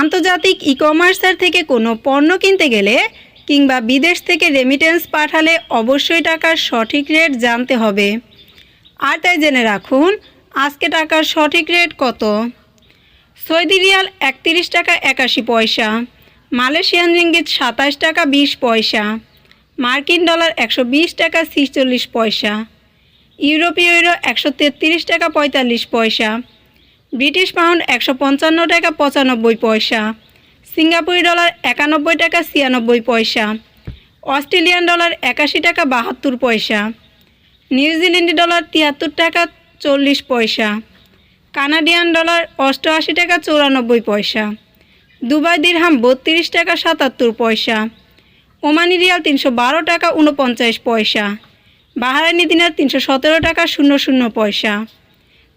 আন্তর্জাতিক ই কমার্সের থেকে কোনো পণ্য কিনতে গেলে কিংবা বিদেশ থেকে রেমিটেন্স পাঠালে অবশ্যই টাকার সঠিক রেট জানতে হবে। আর তাই জেনে রাখুন, আজকে টাকার সঠিক রেট কত? সৌদি রিয়াল একত্রিশ টাকা একাশি পয়সা, মালয়েশিয়ান রিঙ্গিত সাতাশ টাকা বিশ পয়সা, মার্কিন ডলার একশো বিশ টাকা ছিচল্লিশ পয়সা, ইউরোপীয় ইউরো একশো তেত্রিশ টাকা পঁয়তাল্লিশ পয়সা ব্রিটিশ পাউন্ড একশো পঞ্চান্ন টাকা পঁচানব্বই পয়সা, সিঙ্গাপুরি ডলার একানব্বই টাকা ছিয়ানব্বই পয়সা, অস্ট্রেলিয়ান ডলার একাশি টাকা বাহাত্তর পয়সা নিউজিল্যান্ড ডলার তিয়াত্তর টাকা চল্লিশ পয়সা, কানাডিয়ান ডলার অষ্টআশি টাকা চৌরানব্বই পয়সা, দুবাই দিরহাম বত্রিশ টাকা সাতাত্তর পয়সা, ওমানি রিয়াল তিনশো বারো টাকা উনপঞ্চাশ পয়সা বাহারানি দিনার তিনশো সতেরো টাকা শূন্য শূন্য পয়সা।